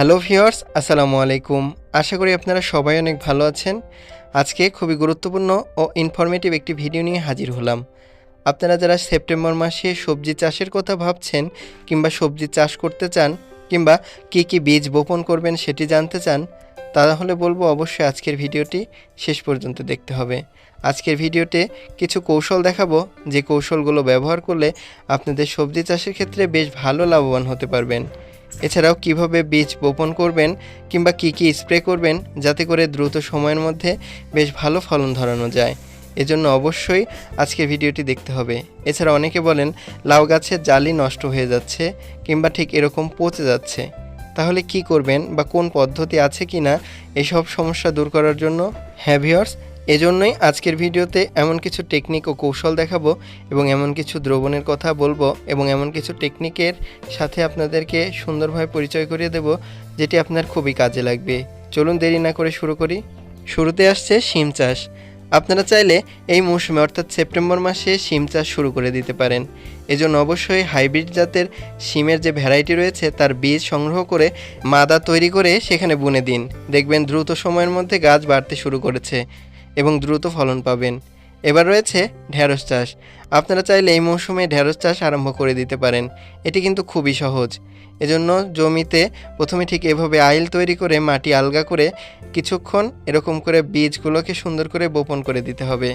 Hello viewers, আসসালামু আলাইকুম। আশা করি আপনারা সবাই অনেক ভালো আছেন। আজকে খুবই গুরুত্বপূর্ণ ও ইনফরমেটিভ একটি ভিডিও নিয়ে হাজির হলাম। আপনারা যারা সেপ্টেম্বর মাসে সবজি চাষের কথা ভাবছেন কিংবা সবজি চাষ করতে চান কিংবা কী কী বীজ বপন করবেন সেটি জানতে চান, তাহলে বলব অবশ্যই আজকের ভিডিওটি শেষ পর্যন্ত দেখতে হবে। আজকের ভিডিওতে কিছু কৌশল দেখাবো। যে কৌশলগুলো ব্যবহার করলে আপনাদের সবজি চাষের ক্ষেত্রে বেশ ভালো লাভবান হতে পারবেন। এছাড়াও কীভাবে বীজ বপন করবেন কিংবা কি কি স্প্রে করবেন যাতে করে দ্রুত সময়ের মধ্যে বেশ ভালো ফলন ধরানো যায়। এজন্য অবশ্যই আজকের ভিডিওটি দেখতে হবে। এছাড়া অনেকে বলেন, লাউ গাছের জালি নষ্ট হয়ে যাচ্ছে কিংবা ঠিক এরকম পচে যাচ্ছে। তাহলে কি করবেন বা কোন পদ্ধতি আছে কি না এসব সমস্যা দূর করার জন্য? হ্যাঁ ভিওর্স এজন্যই আজকের ভিডিওতে এমন কিছু টেকনিক ও কৌশল দেখাবো এবং এমন কিছু দ্রবণের কথা বলব এবং এমন কিছু টেকনিকের সাথে আপনাদেরকে সুন্দরভাবে পরিচয় করিয়ে দেব, যেটি আপনার খুবই কাজে লাগবে। চলুন দেরি না করে শুরু করি। শুরুতে আসছে শিম চাষ। আপনারা চাইলে এই মৌসুমে, অর্থাৎ সেপ্টেম্বর মাসে শিম চাষ শুরু করে দিতে পারেন। এজন্য অবশ্যই হাইব্রিড জাতের শিমের যে ভ্যারাইটি রয়েছে, তার বীজ সংগ্রহ করে মাদা তৈরি করে সেখানে বুনে দিন। দেখবেন দ্রুত সময়ের মধ্যে গাছ বাড়তে শুরু করেছে। এবং দ্রুত ফলন পাবেন। এবার রয়েছে ঢ্যাঁড়স চাষ। আপনারা চাইলে এই মৌসুমে ঢ্যাঁড়স চাষ আরম্ভ করে দিতে পারেন। এটি কিন্তু খুবই সহজ। এজন্য জমিতে প্রথমে ঠিক এভাবে আইল তৈরি করে মাটি আলগা করে কিছুক্ষণ এরকম করে বীজগুলোকে সুন্দর করে বপন করে দিতে হবে।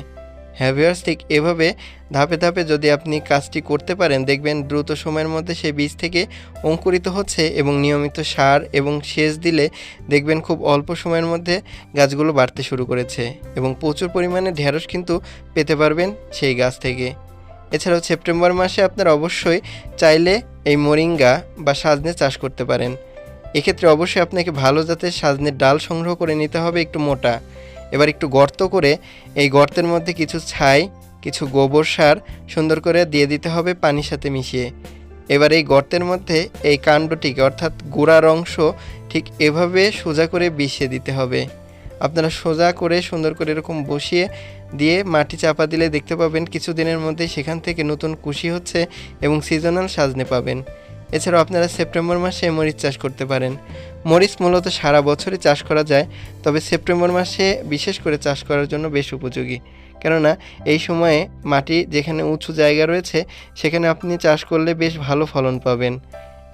হ্যাভিয়ার্স ঠিক এভাবে ধাপে ধাপে যদি আপনি কাজটি করতে পারেন, দেখবেন দ্রুত সময়ের মধ্যে সেই বীজ থেকে অঙ্কুরিত হচ্ছে এবং নিয়মিত সার এবং সেচ দিলে দেখবেন খুব অল্প সময়ের মধ্যে গাছগুলো বাড়তে শুরু করেছে এবং প্রচুর পরিমাণে ঢেঁড়স কিন্তু পেতে পারবেন সেই গাছ থেকে। এছাড়াও সেপ্টেম্বর মাসে আপনারা অবশ্যই চাইলে এই মোরিঙ্গা বা সাজনে চাষ করতে পারেন। এক্ষেত্রে অবশ্যই আপনাকে ভালো জাতের সাজনের ডাল সংগ্রহ করে নিতে হবে একটু মোটা। এবার একটু গর্ত করে এই গর্তের মধ্যে কিছু ছাই, কিছু গোবর সার সুন্দর করে দিয়ে দিতে হবে পানির সাথে মিশিয়ে। এবার এই গর্তের মধ্যে এই কাণ্ডটিকে, অর্থাৎ গোড়ার অংশ, ঠিক এভাবে সোজা করে বিছিয়ে দিতে হবে। আপনারা সোজা করে সুন্দর করে এরকম বসিয়ে দিয়ে মাটি চাপা দিলে দেখতে পাবেন, কিছুদিনের মধ্যে সেখান থেকে নতুন কুশি হচ্ছে এবং সিজনাল সাজনে পাবেন। এছাড়াও আপনারা সেপ্টেম্বর মাসে মরিচ চাষ করতে পারেন। মরিচ মূলত সারা বছরই চাষ করা যায়, তবে সেপ্টেম্বর মাসে বিশেষ করে চাষ করার জন্য বেশ উপযোগী। কেননা, এই সময়ে মাটি যেখানে উঁচু জায়গা রয়েছে, সেখানে আপনি চাষ করলে বেশ ভালো ফলন পাবেন।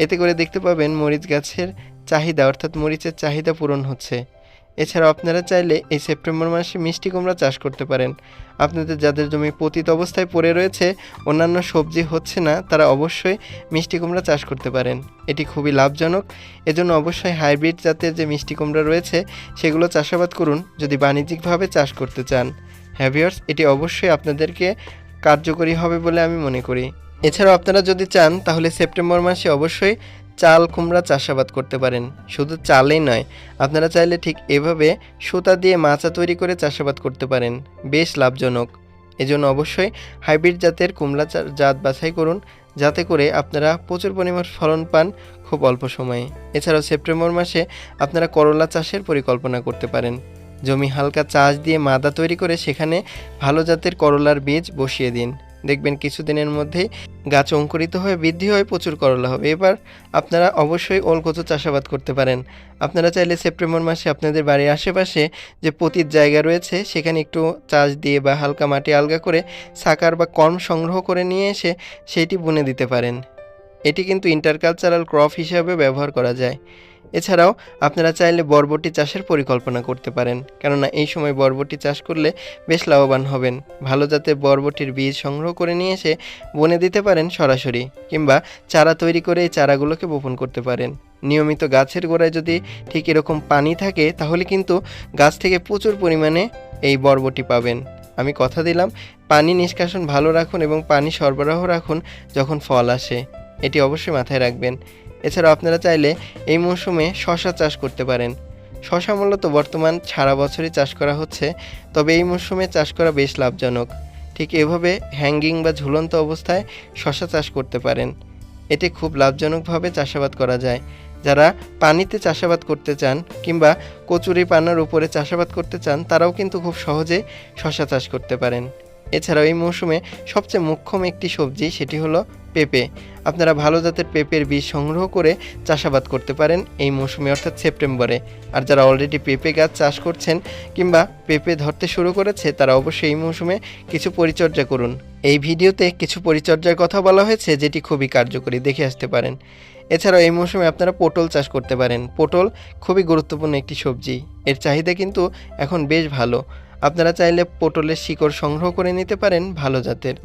এতে করে দেখতে পাবেন মরিচ গাছের চাহিদা, অর্থাৎ মরিচের চাহিদা পূরণ হচ্ছে। এছাড়াও আপনারা চাইলে এই সেপ্টেম্বর মাসে মিষ্টি কুমড়া চাষ করতে পারেন। আপনাদের যাদের জমি পতিত অবস্থায় পড়ে রয়েছে, অন্যান্য সবজি হচ্ছে না, তারা অবশ্যই মিষ্টি কুমড়া চাষ করতে পারেন। এটি খুবই লাভজনক। এজন্য অবশ্যই হাইব্রিড জাতের যে মিষ্টি কুমড়া রয়েছে, সেগুলো চাষাবাদ করুন যদি বাণিজ্যিকভাবে চাষ করতে চান। হ্যাভিয়ার্স এটি অবশ্যই আপনাদেরকে কার্যকরী হবে বলে আমি মনে করি। এছাড়াও আপনারা যদি চান, তাহলে সেপ্টেম্বর মাসে অবশ্যই চাল, কুমড়া চাষাবাদ করতে পারেন। শুধু চালেই নয়, আপনারা চাইলে ঠিক এভাবে সুতা দিয়ে মাচা তৈরি করে চাষাবাদ করতে পারেন। বেশ লাভজনক। এজন্য অবশ্যই হাইব্রিড জাতের কুমড়া জাত বাছাই করুন, যাতে করে আপনারা প্রচুর পরিমাণ ফলন পান খুব অল্প সময়ে। এছাড়াও সেপ্টেম্বর মাসে আপনারা করলা চাষের পরিকল্পনা করতে পারেন। জমি হালকা চাষ দিয়ে মাদা তৈরি করে সেখানে ভালো জাতের করলার বীজ বসিয়ে দিন। দেখবেন কিছুদিনের মধ্যেই গাছ অঙ্কুরিত হয়ে বৃদ্ধি হয়ে প্রচুর করলা হবে। এবার আপনারা অবশ্যই ওলকচু চাষাবাদ করতে পারেন। আপনারা চাইলে সেপ্টেম্বর মাসে আপনাদের বাড়ির আশেপাশে যে পতির জায়গা রয়েছে, সেখানে একটু চাষ দিয়ে বা হালকা মাটি আলগা করে সাকার বা কর্ম সংগ্রহ করে নিয়ে এসে সেইটি বুনে দিতে পারেন। এটি কিন্তু ইন্টারকালচারাল ক্রপ হিসাবে ব্যবহার করা যায়। এছাড়াও আপনারা চাইলে বরবটি চাষের পরিকল্পনা করতে পারেন, কেননা এই সময় বরবটি চাষ করলে বেশ লাভবান হবেন। ভালো জাতের বরবটির বীজ সংগ্রহ করে নিয়ে এসে বনে দিতে পারেন সরাসরি, কিংবা চারা তৈরি করে এই চারাগুলোকে বপন করতে পারেন। নিয়মিত গাছের গোড়ায় যদি ঠিক এরকম পানি থাকে, তাহলে কিন্তু গাছ থেকে প্রচুর পরিমাণে এই বরবটি পাবেন। আমি কথা দিলাম, পানি নিষ্কাশন ভালো রাখুন এবং পানি সরবরাহ রাখুন যখন ফল আসে। এটি অবশ্যই মাথায় রাখবেন। এছাড়াও আপনারা চাইলে এই মৌসুমে শশা চাষ করতে পারেন। শশা মূলত বর্তমান সারা বছরই চাষ করা হচ্ছে, তবে এই মৌসুমে চাষ করা বেশ লাভজনক। ঠিক এভাবে হ্যাঙ্গিং বা ঝুলন্ত অবস্থায় শশা চাষ করতে পারেন। এটি খুব লাভজনকভাবে চাষাবাদ করা যায়। যারা পানিতে চাষাবাদ করতে চান কিংবা কচুরি পানার উপরে চাষাবাদ করতে চান, তারাও কিন্তু খুব সহজে শশা চাষ করতে পারেন। এছাড়াও এই মৌসুমে সবচেয়ে মুখ্যম একটি সবজি সেটি হলো পেঁপে। আপনারা ভালো জাতের পেঁপের বীজ সংগ্রহ করে চাষাবাদ করতে পারেন এই মৌসুমে, অর্থাৎ সেপ্টেম্বরে। আর যারা অলরেডি পেঁপে গাছ চাষ করছেন কিংবা পেঁপে ধরতে শুরু করেছে, তারা অবশ্যই এই মৌসুমে কিছু পরিচর্যা করুন। এই ভিডিওতে কিছু পরিচর্যার কথা বলা হয়েছে, যেটি খুবই কার্যকরী, দেখে আসতে পারেন। এছাড়াও এই মৌসুমে আপনারা পটল চাষ করতে পারেন। পটল খুবই গুরুত্বপূর্ণ একটি সবজি। এর চাহিদা কিন্তু এখন বেশ ভালো। আপনারা চাইলে পটলের শিকড় সংগ্রহ করে নিতে পারেন ভালো জাতের।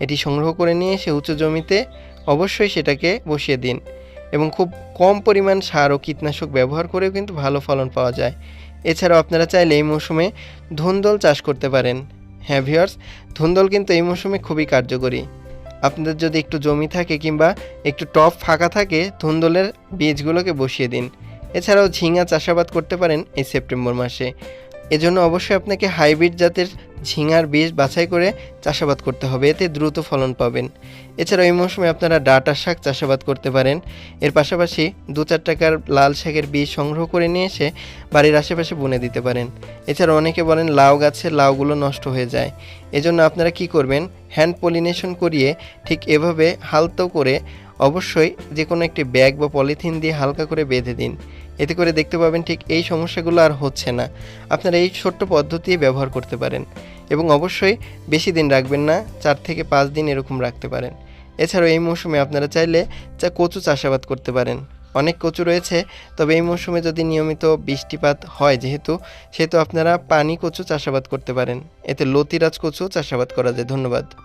এটি সংগ্রহ করে নিয়ে এসে উঁচু জমিতে অবশ্যই সেটাকে বসিয়ে দিন এবং খুব কম পরিমাণ সার ও কীটনাশক ব্যবহার করেও কিন্তু ভালো ফলন পাওয়া যায়। এছাড়াও আপনারা চাইলে এই মৌসুমে ধুন্দল চাষ করতে পারেন। হ্যাঁ ভিওর্স ধুন্দল কিন্তু এই মৌসুমে খুবই কার্যকরী। আপনাদের যদি একটু জমি থাকে কিংবা একটু টপ ফাঁকা থাকে, ধুন্দলের বীজগুলোকে বসিয়ে দিন। এছাড়াও ঝিঙা চাষাবাদ করতে পারেন এই সেপ্টেম্বর মাসে। এজন্য অবশ্যই আপনাকে হাইব্রিড জাতের ঝিঙার বীজ বাছাই করে চাষাবাদ করতে হবে। এতে দ্রুত ফলন পাবেন। এছাড়া এই মৌসুমে আপনারা ডাটা শাক চাষাবাদ করতে পারেন। এর পাশাপাশি দু চার টাকার লাল শাকের বীজ সংগ্রহ করে নিয়ে এসে বাড়ির আশেপাশে বুনে দিতে পারেন। এছাড়া অনেকে বলেন লাউ গাছের লাউগুলো নষ্ট হয়ে যায়। এজন্য আপনারা কি করবেন? হ্যান্ড পলিনেশন করিয়ে ঠিক এভাবে হালতো করে অবশ্যই যে কোনো একটি ব্যাগ বা পলিথিন দিয়ে হালকা করে বেঁধে দিন। এতে করে দেখতে পাবেন ঠিক এই সমস্যাগুলো আর হচ্ছে না। আপনারা এই ছোট্ট পদ্ধতি ব্যবহার করতে পারেন এবং অবশ্যই বেশি দিন রাখবেন না, চার থেকে পাঁচ দিন এরকম রাখতে পারেন। এছাড়াও এই মৌসুমে আপনারা চাইলে চা কচু চাষাবাদ করতে পারেন। অনেক কচু রয়েছে, তবে এই মৌসুমে যদি নিয়মিত বৃষ্টিপাত হয় যেহেতু, সেহেতু আপনারা পানি কচু চাষাবাদ করতে পারেন। এতে লতিরাজ কচু চাষাবাদ করা যায়। ধন্যবাদ।